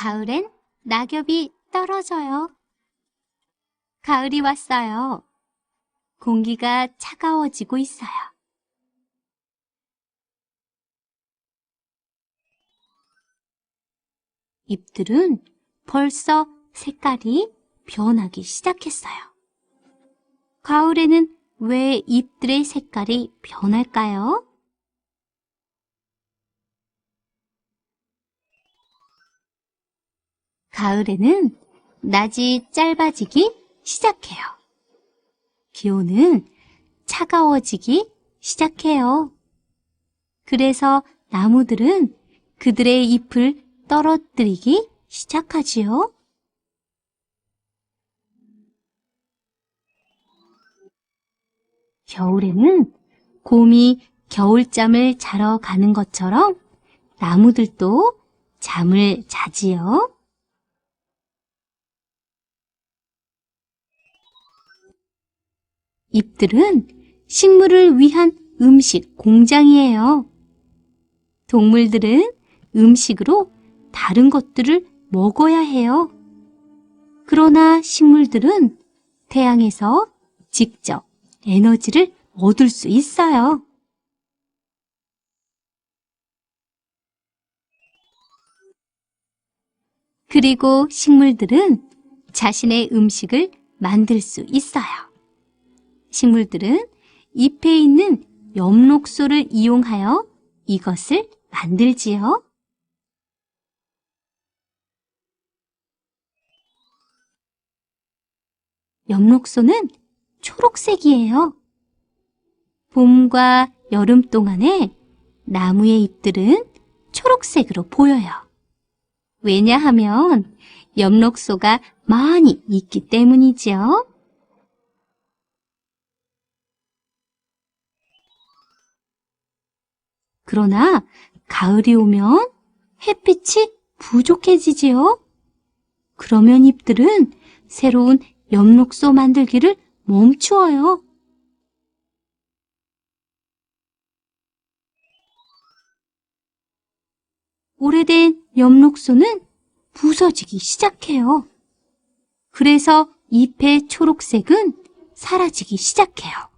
가을엔 낙엽이 떨어져요. 가을이 왔어요. 공기가 차가워지고 있어요. 잎들은 벌써 색깔이 변하기 시작했어요. 가을에는 왜 잎들의 색깔이 변할까요? 가을에는 낮이 짧아지기 시작해요. 기온은 차가워지기 시작해요. 그래서 나무들은 그들의 잎을 떨어뜨리기 시작하지요. 겨울에는 곰이 겨울잠을 자러 가는 것처럼 나무들도 잠을 자지요. 잎들은 식물을 위한 음식 공장이에요. 동물들은 음식으로 다른 것들을 먹어야 해요. 그러나 식물들은 태양에서 직접 에너지를 얻을 수 있어요. 그리고 식물들은 자신의 음식을 만들 수 있어요. 식물들은 잎에 있는 엽록소를 이용하여 이것을 만들지요. 엽록소는 초록색이에요. 봄과 여름 동안에 나무의 잎들은 초록색으로 보여요. 왜냐하면 엽록소가 많이 있기 때문이지요. 그러나 가을이 오면 햇빛이 부족해지지요. 그러면 잎들은 새로운 엽록소 만들기를 멈추어요. 오래된 엽록소는 부서지기 시작해요. 그래서 잎의 초록색은 사라지기 시작해요.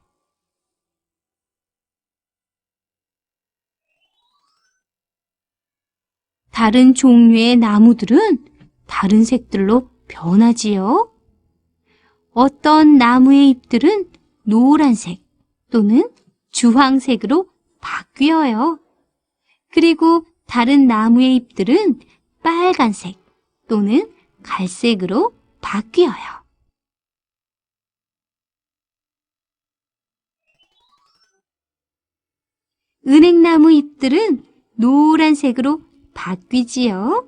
다른 종류의 나무들은 다른 색들로 변하지요. 어떤 나무의 잎들은 노란색 또는 주황색으로 바뀌어요. 그리고 다른 나무의 잎들은 빨간색 또는 갈색으로 바뀌어요. 은행나무 잎들은 노란색으로 바뀌지요.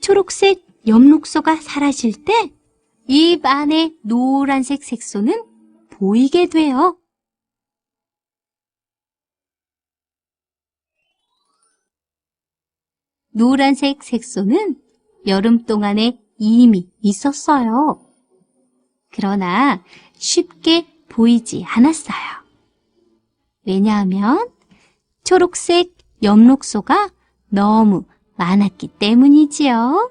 초록색 엽록소가 사라질 때잎 안에 노란색 색소는 보이게 돼요. 노란색 색소는 여름 동안에 이미 있었어요. 그러나 쉽게 보이지 않았어요. 왜냐하면 초록색 엽록소가 너무 많았기 때문이지요.